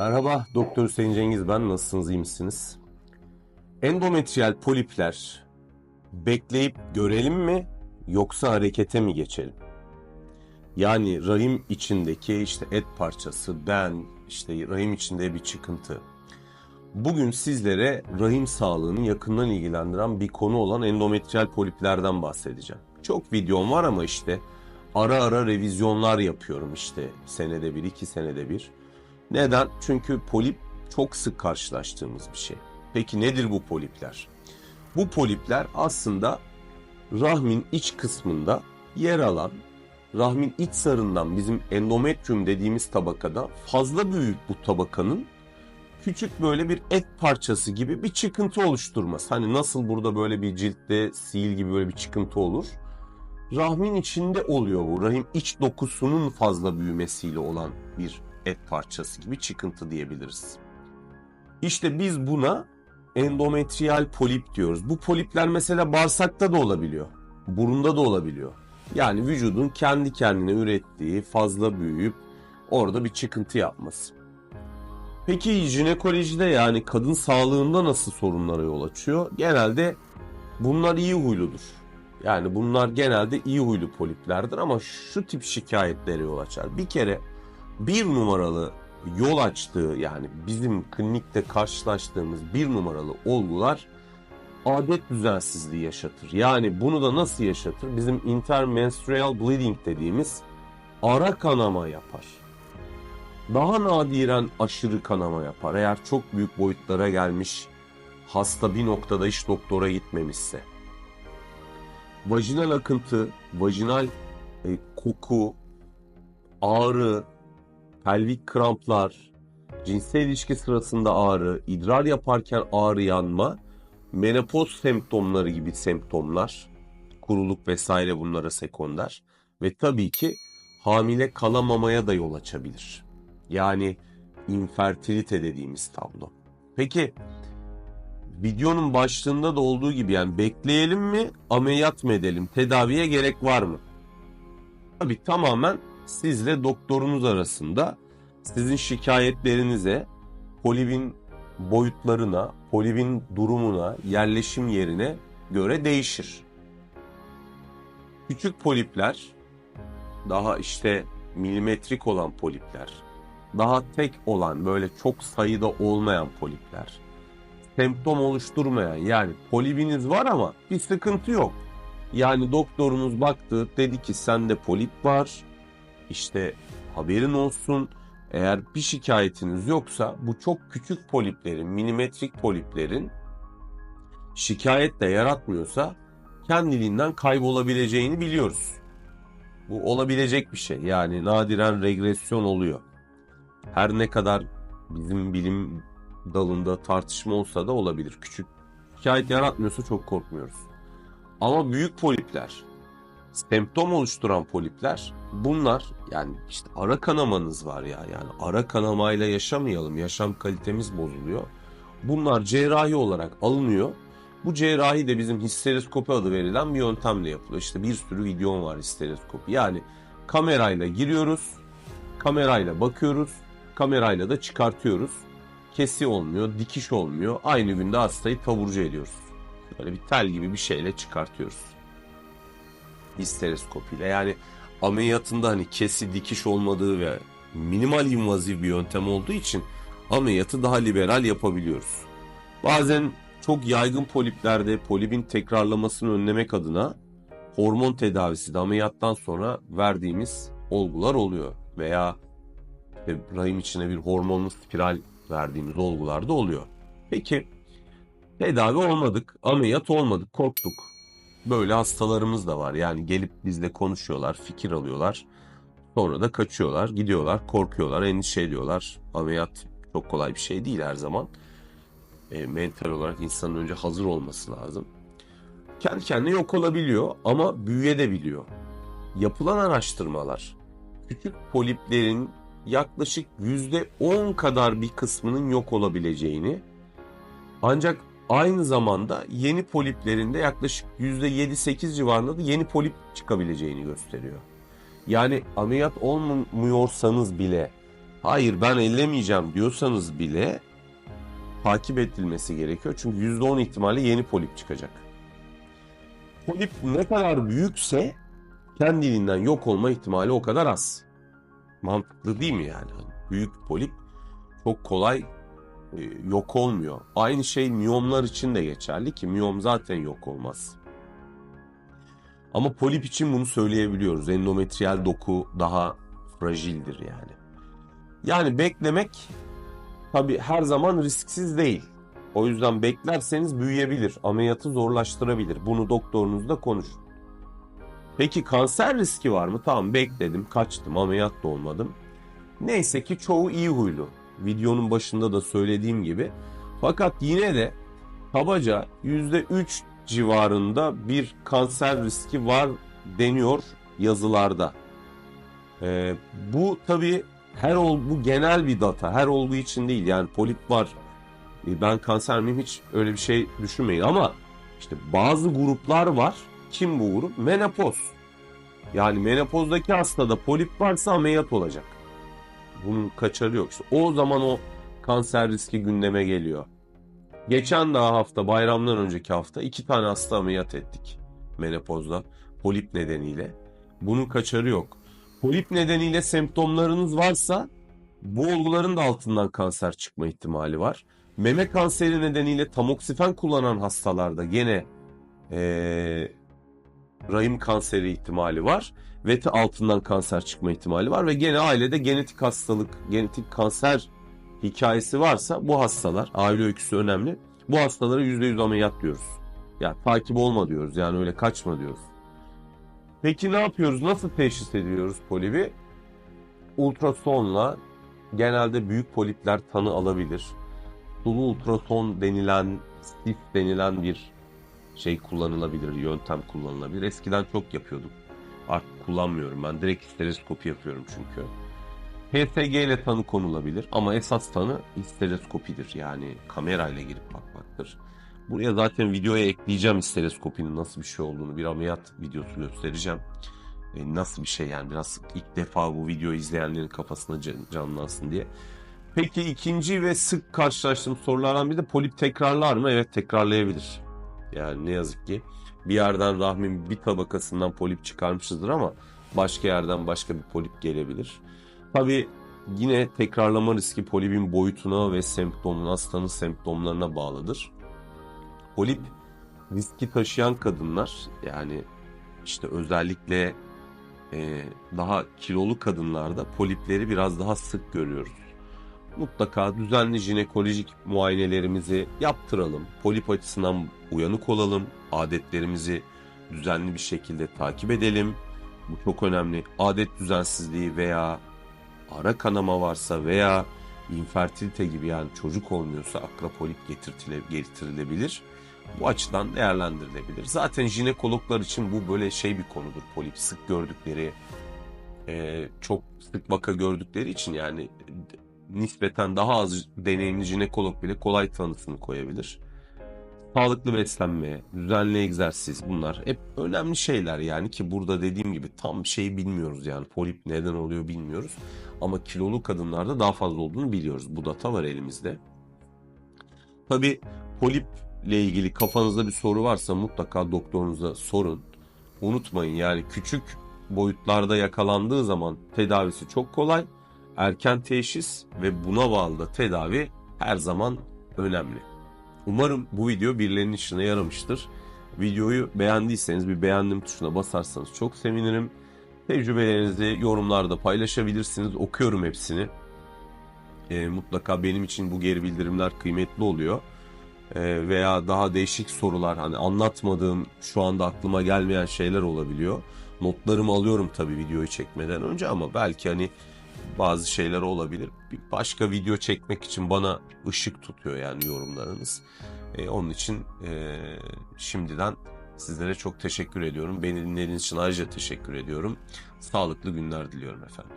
Merhaba, Doktor Hüseyin Cengiz ben. Nasılsınız, iyi misiniz? Endometriyel polipler bekleyip görelim mi yoksa harekete mi geçelim? Yani rahim içindeki işte et parçası, ben, işte rahim içinde bir çıkıntı. Bugün sizlere rahim sağlığını yakından ilgilendiren bir konu olan endometriyel poliplerden bahsedeceğim. Çok videom var ama işte ara ara revizyonlar yapıyorum işte senede bir, iki senede bir. Neden? Çünkü polip çok sık karşılaştığımız bir şey. Peki nedir bu polipler? Bu polipler aslında rahmin iç kısmında yer alan, rahmin iç sarından bizim endometrium dediğimiz tabakada fazla büyük bu tabakanın küçük böyle bir et parçası gibi bir çıkıntı oluşturması. Hani nasıl burada böyle bir ciltte sil gibi böyle bir çıkıntı olur. Rahmin içinde oluyor bu. Rahim iç dokusunun fazla büyümesiyle olan bir et parçası gibi çıkıntı diyebiliriz. İşte biz buna endometriyal polip diyoruz. Bu polipler mesela bağırsakta da olabiliyor. Burunda da olabiliyor. Yani vücudun kendi kendine ürettiği fazla büyüyüp orada bir çıkıntı yapması. Peki jinekolojide yani kadın sağlığında nasıl sorunlara yol açıyor? Genelde bunlar iyi huyludur. Yani bunlar genelde iyi huylu poliplerdir ama şu tip şikayetlere yol açar. Bir kere bir numaralı yol açtığı yani bizim klinikte karşılaştığımız bir numaralı olgular adet düzensizliği yaşatır. Yani bunu da nasıl yaşatır? Bizim intermenstrual bleeding dediğimiz ara kanama yapar. Daha nadiren aşırı kanama yapar. Eğer çok büyük boyutlara gelmiş hasta bir noktada hiç doktora gitmemişse. Vajinal akıntı, vajinal e, koku, ağrı, pelvik kramplar, cinsel ilişki sırasında ağrı, idrar yaparken ağrı yanma, menopoz semptomları gibi semptomlar, kuruluk vesaire bunlara sekonder ve tabii ki hamile kalamamaya da yol açabilir. Yani infertilite dediğimiz tablo. Peki videonun başlığında da olduğu gibi yani bekleyelim mi, ameliyat mı edelim, tedaviye gerek var mı? Tabii tamamen sizle doktorunuz arasında sizin şikayetlerinize, polibin boyutlarına, polibin durumuna, yerleşim yerine göre değişir. Küçük polipler, daha işte milimetrik olan polipler, daha tek olan böyle çok sayıda olmayan polipler, semptom oluşturmayan yani polibiniz var ama bir sıkıntı yok. Yani doktorunuz baktı dedi ki sende polip var, işte haberin olsun. Eğer bir şikayetiniz yoksa bu çok küçük poliplerin, milimetrik poliplerin şikayet de yaratmıyorsa kendiliğinden kaybolabileceğini biliyoruz. Bu olabilecek bir şey. Yani nadiren regresyon oluyor. Her ne kadar bizim bilim dalında tartışma olsa da olabilir. Küçük şikayet yaratmıyorsa çok korkmuyoruz. Ama büyük polipler, semptom oluşturan polipler bunlar yani işte ara kanamanız var ya yani ara kanamayla yaşamayalım yaşam kalitemiz bozuluyor. Bunlar cerrahi olarak alınıyor. Bu cerrahi de bizim histeroskopi adı verilen bir yöntemle yapılıyor. İşte bir sürü videom var histeroskopi. Yani kamerayla giriyoruz, kamerayla bakıyoruz, kamerayla da çıkartıyoruz. Kesi olmuyor, dikiş olmuyor. Aynı günde hastayı taburcu ediyoruz. Böyle bir tel gibi bir şeyle çıkartıyoruz histeroskopiyle. Yani ameliyatında hani kesi dikiş olmadığı ve minimal invaziv bir yöntem olduğu için ameliyatı daha liberal yapabiliyoruz. Bazen çok yaygın poliplerde polipin tekrarlamasını önlemek adına hormon tedavisi de ameliyattan sonra verdiğimiz olgular oluyor. Veya rahim içine bir hormonlu spiral verdiğimiz olgular da oluyor. Peki tedavi olmadık, ameliyat olmadık, korktuk. Böyle hastalarımız da var. Yani gelip bizle konuşuyorlar, fikir alıyorlar. Sonra da kaçıyorlar, gidiyorlar, korkuyorlar, endişe ediyorlar. Ameliyat çok kolay bir şey değil her zaman. E, mental olarak insanın önce hazır olması lazım. Kendi kendine yok olabiliyor ama büyüyebiliyor. Yapılan araştırmalar küçük poliplerin yaklaşık %10 kadar bir kısmının yok olabileceğini ancak aynı zamanda yeni poliplerinde yaklaşık %7-8 civarında da yeni polip çıkabileceğini gösteriyor. Yani ameliyat olmuyorsanız bile hayır ben ellemeyeceğim diyorsanız bile takip edilmesi gerekiyor. Çünkü %10 ihtimalle yeni polip çıkacak. Polip ne kadar büyükse kendiliğinden yok olma ihtimali o kadar az. Mantıklı değil mi yani? Büyük polip çok kolay yok olmuyor. Aynı şey miyomlar için de geçerli ki miyom zaten yok olmaz. Ama polip için bunu söyleyebiliyoruz. Endometriyal doku daha fragildir yani. Yani beklemek tabi her zaman risksiz değil. O yüzden beklerseniz büyüyebilir, ameliyatı zorlaştırabilir. Bunu doktorunuzla konuşun. Peki kanser riski var mı? Tamam bekledim, kaçtım, ameliyat da olmadım. Neyse ki çoğu iyi huylu. Videonun başında da söylediğim gibi. Fakat yine de kabaca %3 civarında bir kanser riski var deniyor yazılarda. Ee, bu tabii her ol bu genel bir data. Her olduğu için değil. Yani polip var. e, Ben kanser miyim hiç öyle bir şey düşünmeyin ama işte bazı gruplar var. Kim bu grup? Menopoz. Yani menopozdaki hastada polip varsa ameliyat olacak. Bunun kaçarı yok. İşte o zaman o kanser riski gündeme geliyor. Geçen daha hafta bayramdan önceki hafta iki tane hasta ameliyat ettik menopozda polip nedeniyle. Bunun kaçarı yok. Polip nedeniyle semptomlarınız varsa bu olguların da altından kanser çıkma ihtimali var. Meme kanseri nedeniyle tamoksifen kullanan hastalarda gene eee rahim kanseri ihtimali var ve de altından kanser çıkma ihtimali var ve gene ailede genetik hastalık, genetik kanser hikayesi varsa bu hastalar, aile öyküsü önemli. Bu hastalara %100 ameliyat diyoruz. Ya takip olma diyoruz yani öyle kaçma diyoruz. Peki ne yapıyoruz? Nasıl teşhis ediyoruz polibi? Ultrasonla genelde büyük polipler tanı alabilir. Sulu ultrason denilen, SIF denilen bir şey kullanılabilir, yöntem kullanılabilir. Eskiden çok yapıyorduk. Artık kullanmıyorum ben. Direkt stereoskopi yapıyorum çünkü. PSG ile tanı konulabilir ama esas tanı stereoskopidir. Yani kamerayla girip bakmaktır. Buraya zaten videoya ekleyeceğim stereoskopinin nasıl bir şey olduğunu. Bir ameliyat videosu göstereceğim. E, nasıl bir şey yani biraz ilk defa bu videoyu izleyenlerin kafasına can- canlansın diye. Peki ikinci ve sık karşılaştığım sorulardan biri de polip tekrarlar mı? Evet tekrarlayabilir. Yani ne yazık ki bir yerden rahmin bir tabakasından polip çıkarmışızdır ama başka yerden başka bir polip gelebilir. Tabi yine tekrarlama riski polipin boyutuna ve semptomuna, hastanın semptomlarına bağlıdır. Polip riski taşıyan kadınlar yani işte özellikle e, daha kilolu kadınlarda polipleri biraz daha sık görüyoruz. Mutlaka düzenli jinekolojik muayenelerimizi yaptıralım. Polip açısından uyanık olalım. Adetlerimizi düzenli bir şekilde takip edelim. Bu çok önemli. Adet düzensizliği veya ara kanama varsa veya infertilite gibi yani çocuk olmuyorsa akrapolip getirilebilir. Bu açıdan değerlendirilebilir. Zaten jinekologlar için bu böyle şey bir konudur. Polip sık gördükleri, çok sık vaka gördükleri için yani nispeten daha az deneyimli jinekolog bile kolay tanısını koyabilir. Sağlıklı beslenme, düzenli egzersiz bunlar hep önemli şeyler yani ki burada dediğim gibi tam şey bilmiyoruz yani polip neden oluyor bilmiyoruz. Ama kilolu kadınlarda daha fazla olduğunu biliyoruz. Bu data var elimizde. Tabi poliple ilgili kafanızda bir soru varsa mutlaka doktorunuza sorun. Unutmayın yani küçük boyutlarda yakalandığı zaman tedavisi çok kolay. Erken teşhis ve buna bağlı da tedavi her zaman önemli. Umarım bu video birilerinin işine yaramıştır. Videoyu beğendiyseniz bir beğendim tuşuna basarsanız çok sevinirim. Tecrübelerinizi yorumlarda paylaşabilirsiniz. Okuyorum hepsini. E, mutlaka benim için bu geri bildirimler kıymetli oluyor. E, veya daha değişik sorular hani anlatmadığım şu anda aklıma gelmeyen şeyler olabiliyor. Notlarımı alıyorum tabii videoyu çekmeden önce ama belki hani bazı şeyler olabilir. Bir başka video çekmek için bana ışık tutuyor yani yorumlarınız. E, onun için e, şimdiden sizlere çok teşekkür ediyorum. Beni dinlediğiniz için ayrıca teşekkür ediyorum. Sağlıklı günler diliyorum efendim.